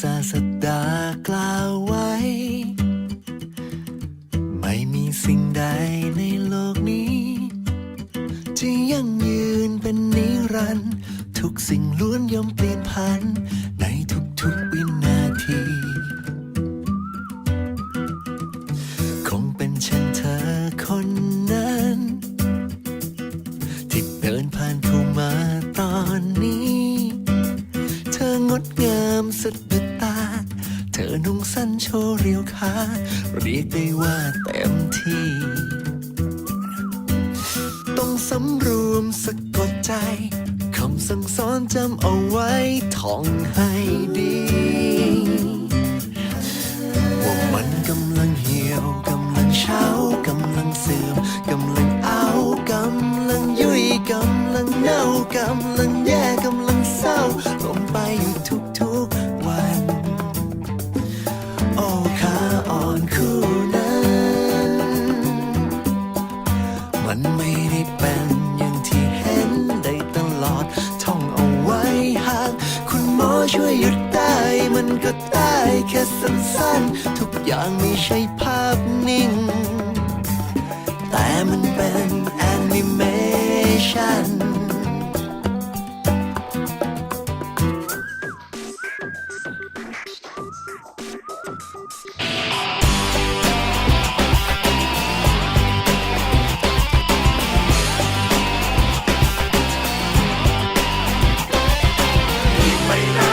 ศาสดากล่าวไว้ ไม่มีสิ่งใดในโลกนี้ ที่ยั่งยืนเป็นนิรันดร์ทุกสิ่งล้วนย่อมเปลี่ยนพัน ในทุกๆวินาที คงเป็นเช่นเธอคนนั้น ที่เดินผ่าน ยกได้ว่าเต็มที่ ต้องสำรวมสะกดใจ คำสั่งสอนจำเอาไว้ท่องให้ ค่สั้นๆ ทุกอย่างไม่ใช่ภาพนิ่ง แต่มันเป็นแอนิเมชันว่า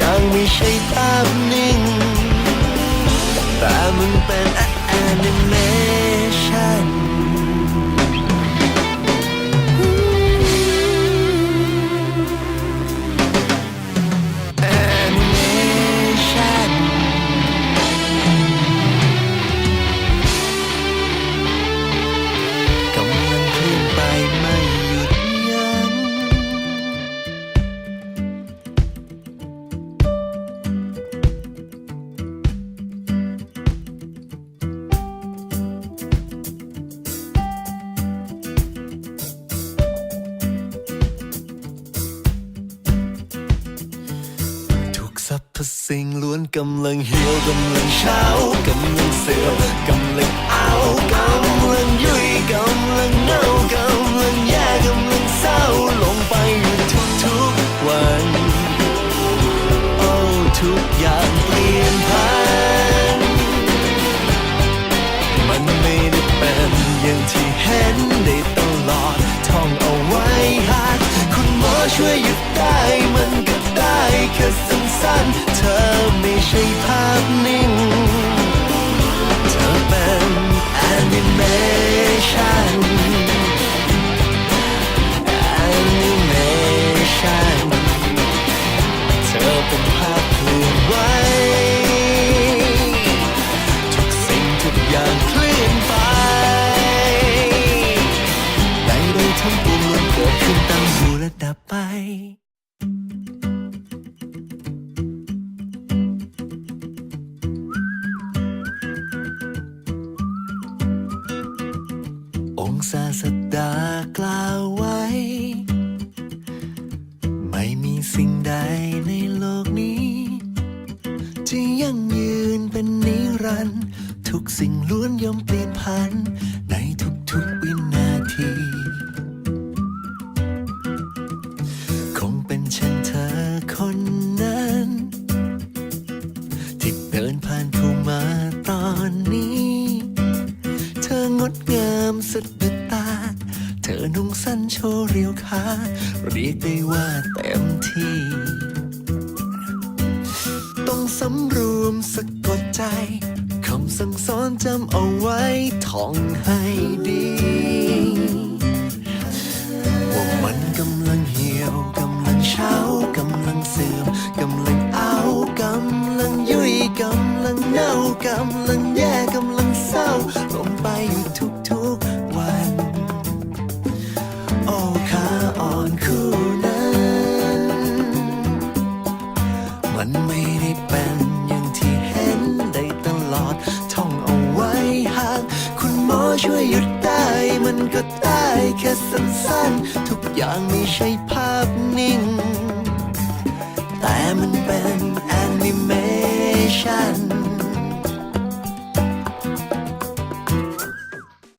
ยังไม่ใช่ภาพนิ่งแต่มันเป็น รรพสิ่งล้วนกำลังเหี่ยวกำลังเช้ากำลังเสื่อมกำลังเอากำลังยุ่ยกำลังเน่ากำลังแย่กำลังเศร้าลงไปอยู่ทุกๆวันโอ้ทุกอย่างเปลี่ยนพันมันไม่ได้เป็นอย่างที่เห็นได้ตลอดท่องเอาไว้หากคุณหมอช่วยหยุดได้มันก็ได้แค่ สั้นเธอไม่ใช่ภาพนิ่ง เธอเป็นแอนิเมชันแอนิเมชันเธอเป็นภาพเคลื่อนไหวทุกสิ่งทุกอย่างเคลื่อนไปใดๆทั้งปวงล้วนเกิดขึ้นตั้งอยู่และดับไป องศาสดากล่าวไว้ ไม่มีสิ่งใดในโลกนี้ ที่ยั่งยืนเป็นนิรันดร์ทุกสิ่งล้วนย่อมเปลี่ยนผัน เรียกได้ว่าเต็มที่ ต้องสำรวมสะกดใจ คำสั่งสอนจำเอาไว้ท่องให้ดี ว่ามันกำลังเหี่ยวกำลังเช้ากำลังเสื่อมกำลังเอากำลังยุ่ยกำลังเน่ากำลัง มันไม่ได้เป็นอย่างที่เห็นได้ตลอด ท่องเอาไว้หากคุณหมอช่วยหยุดได้มันก็ได้แค่สั้นๆ ทุกอย่างไม่ใช่ภาพนิ่ง แต่มันเป็นแอนิเมชัน